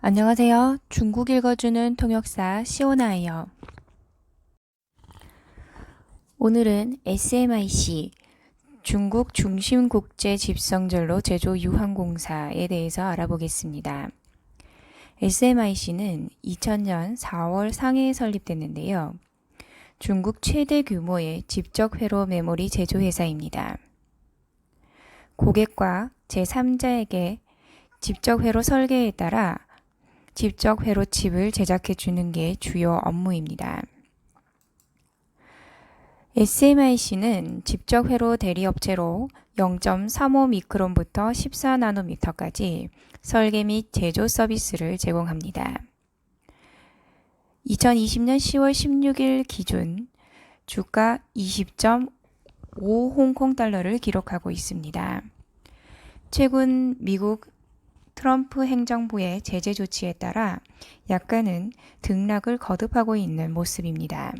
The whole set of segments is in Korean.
안녕하세요. 중국 읽어주는 통역사 시오나예요. 오늘은 SMIC 중국 중심 국제 집성전로 제조 유황공사에 대해서 알아보겠습니다. SMIC는 2000년 4월 상해에 설립됐는데요. 중국 최대 규모의 집적 회로 메모리 제조 회사입니다. 고객과 제3자에게 집적 회로 설계에 따라 집적 회로칩을 제작해 주는 게 주요 업무입니다. SMIC는 집적 회로 대리업체로 0.35 미크론부터 14 나노미터까지 설계 및 제조 서비스를 제공합니다. 2020년 10월 16일 기준 주가 20.5 홍콩 달러를 기록하고 있습니다. 최근 미국 트럼프 행정부의 제재 조치에 따라 약간은 등락을 거듭하고 있는 모습입니다.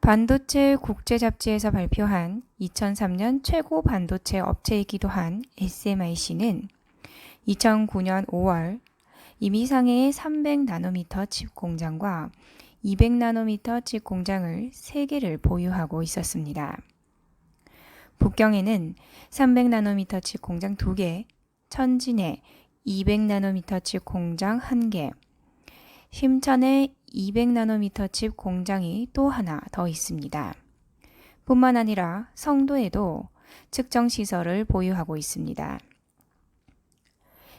반도체 국제 잡지에서 발표한 2003년 최고 반도체 업체이기도 한 SMIC는 2009년 5월 이미 상해의 300나노미터 칩 공장과 200나노미터 칩 공장을 3개를 보유하고 있었습니다. 북경에는 300나노미터 칩 공장 2개, 천진에 200나노미터 칩 공장 1개, 심천에 200나노미터 칩 공장이 또 하나 더 있습니다. 뿐만 아니라 성도에도 측정 시설을 보유하고 있습니다.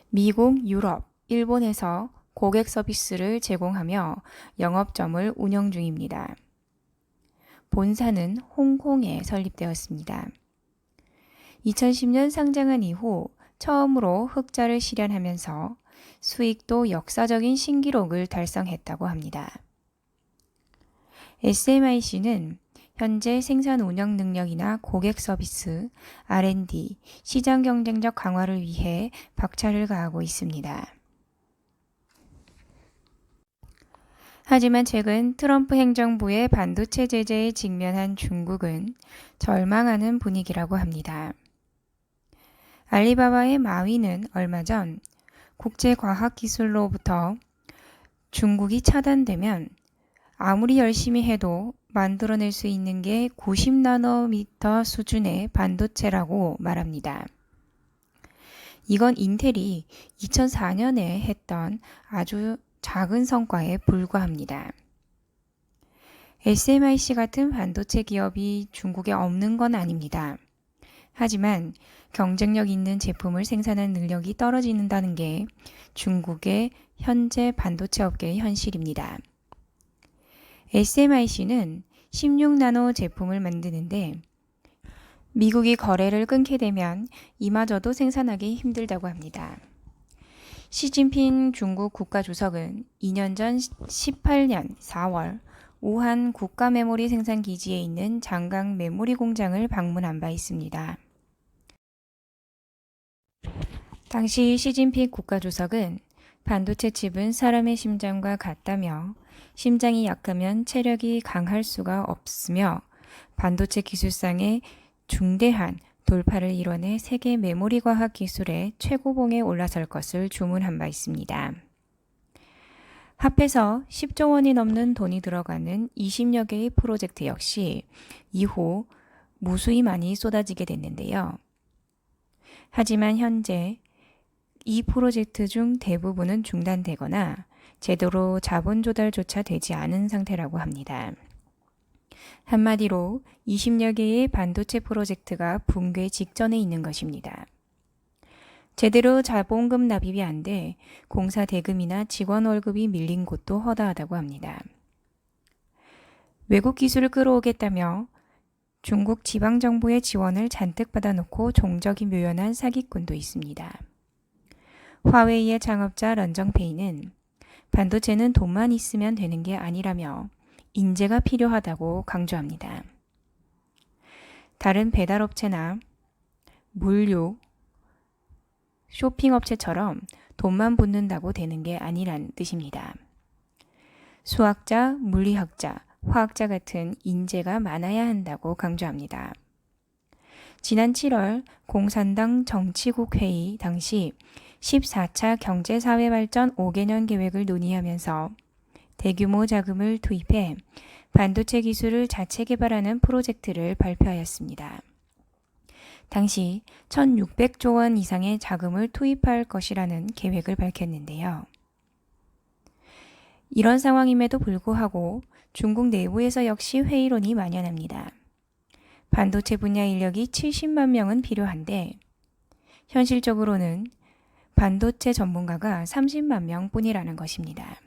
미국, 유럽, 일본에서 고객 서비스를 제공하며 영업점을 운영 중입니다. 본사는 홍콩에 설립되었습니다. 2010년 상장한 이후 처음으로 흑자를 실현하면서 수익도 역사적인 신기록을 달성했다고 합니다. SMIC는 현재 생산 운영 능력이나 고객 서비스, R&D, 시장 경쟁력 강화를 위해 박차를 가하고 있습니다. 하지만 최근 트럼프 행정부의 반도체 제재에 직면한 중국은 절망하는 분위기라고 합니다. 알리바바의 마위는 얼마 전 국제과학기술로부터 중국이 차단되면 아무리 열심히 해도 만들어낼 수 있는 게 90나노미터 수준의 반도체라고 말합니다. 이건 인텔이 2004년에 했던 아주 작은 성과에 불과합니다. SMIC 같은 반도체 기업이 중국에 없는 건 아닙니다. 하지만 경쟁력 있는 제품을 생산하는 능력이 떨어진다는 게 중국의 현재 반도체 업계의 현실입니다. SMIC는 16나노 제품을 만드는데 미국이 거래를 끊게 되면 이마저도 생산하기 힘들다고 합니다. 시진핑 중국 국가주석은 2년 전 18년 4월 우한 국가 메모리 생산 기지에 있는 장강 메모리 공장을 방문한 바 있습니다. 당시 시진핑 국가주석은 반도체 칩은 사람의 심장과 같다며 심장이 약하면 체력이 강할 수가 없으며 반도체 기술상의 중대한 돌파를 이뤄내 세계 메모리 과학 기술의 최고봉에 올라설 것을 주문한 바 있습니다. 합해서 10조 원이 넘는 돈이 들어가는 20여 개의 프로젝트 역시 이후 무수히 많이 쏟아지게 됐는데요. 하지만 현재 이 프로젝트 중 대부분은 중단되거나 제대로 자본 조달조차 되지 않은 상태라고 합니다. 한마디로 20여 개의 반도체 프로젝트가 붕괴 직전에 있는 것입니다. 제대로 자본금 납입이 안 돼 공사 대금이나 직원 월급이 밀린 곳도 허다하다고 합니다. 외국 기술을 끌어오겠다며 중국 지방정부의 지원을 잔뜩 받아놓고 종적이 묘연한 사기꾼도 있습니다. 화웨이의 창업자 런정페이는 반도체는 돈만 있으면 되는 게 아니라며 인재가 필요하다고 강조합니다. 다른 배달업체나 물류, 쇼핑업체처럼 돈만 붓는다고 되는 게 아니란 뜻입니다. 수학자, 물리학자, 화학자 같은 인재가 많아야 한다고 강조합니다. 지난 7월 공산당 정치국 회의 당시 14차 경제사회발전 5개년 계획을 논의하면서 대규모 자금을 투입해 반도체 기술을 자체 개발하는 프로젝트를 발표하였습니다. 당시 1,600조 원 이상의 자금을 투입할 것이라는 계획을 밝혔는데요. 이런 상황임에도 불구하고 중국 내부에서 역시 회의론이 만연합니다. 반도체 분야 인력이 70만 명은 필요한데 현실적으로는 반도체 전문가가 30만 명 뿐이라는 것입니다.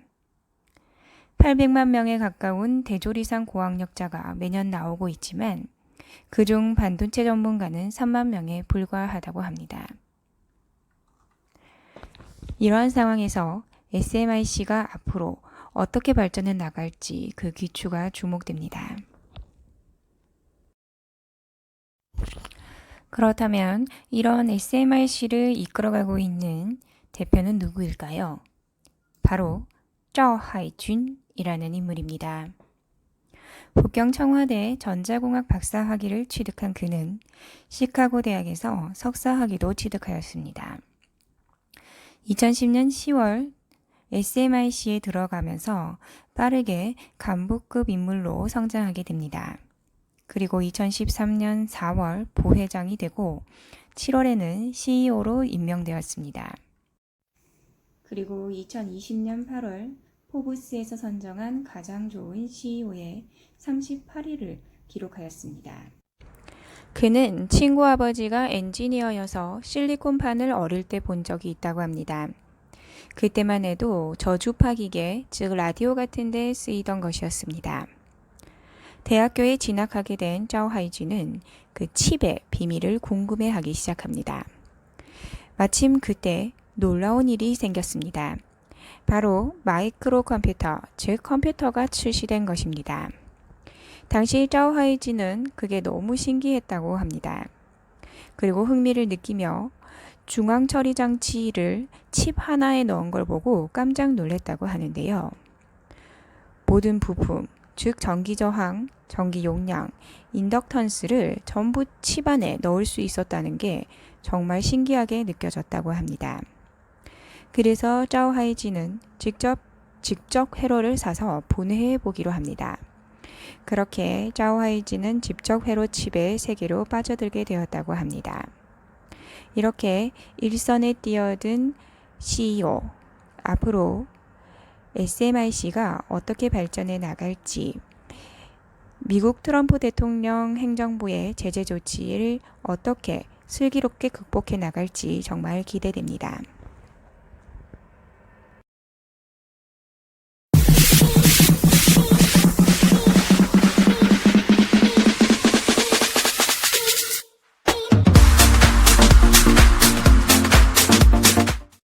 800만 명에 가까운 대조리상 고학력자가 매년 나오고 있지만 그중 반도체 전문가는 3만 명에 불과하다고 합니다. 이러한 상황에서 SMIC가 앞으로 어떻게 발전해 나갈지 그 기추가 주목됩니다. 그렇다면 이런 SMIC를 이끌어가고 있는 대표는 누구일까요? 바로 짜하이준이라는 인물입니다. 북경 청와대 전자공학 박사 학위를 취득한 그는 시카고 대학에서 석사 학위도 취득하였습니다. 2010년 10월 SMIC에 들어가면서 빠르게 간부급 인물로 성장하게 됩니다. 그리고 2013년 4월 부회장이 되고 7월에는 CEO로 임명되었습니다. 그리고 2020년 8월 포브스에서 선정한 가장 좋은 CEO에 38위를 기록하였습니다. 그는 친구 아버지가 엔지니어여서 실리콘판을 어릴 때 본 적이 있다고 합니다. 그때만 해도 저주파 기계, 즉 라디오 같은 데 쓰이던 것이었습니다. 대학교에 진학하게 된 짜오하이지는 그 칩의 비밀을 궁금해하기 시작합니다. 마침 그때 놀라운 일이 생겼습니다. 바로 마이크로 컴퓨터, 즉 컴퓨터가 출시된 것입니다. 당시 짜오하이지는 그게 너무 신기했다고 합니다. 그리고 흥미를 느끼며 중앙 처리 장치를 칩 하나에 넣은 걸 보고 깜짝 놀랐다고 하는데요. 모든 부품, 즉 전기 저항, 전기 용량, 인덕턴스를 전부 칩 안에 넣을 수 있었다는 게 정말 신기하게 느껴졌다고 합니다. 그래서 짜오하이지는 직접 직접 회로를 사서 분해해 보기로 합니다. 그렇게 짜오하이지는 직접 회로 칩의 세계로 빠져들게 되었다고 합니다. 이렇게 일선에 뛰어든 CEO 앞으로 SMIC가 어떻게 발전해 나갈지 미국 트럼프 대통령 행정부의 제재 조치를 어떻게 슬기롭게 극복해 나갈지 정말 기대됩니다.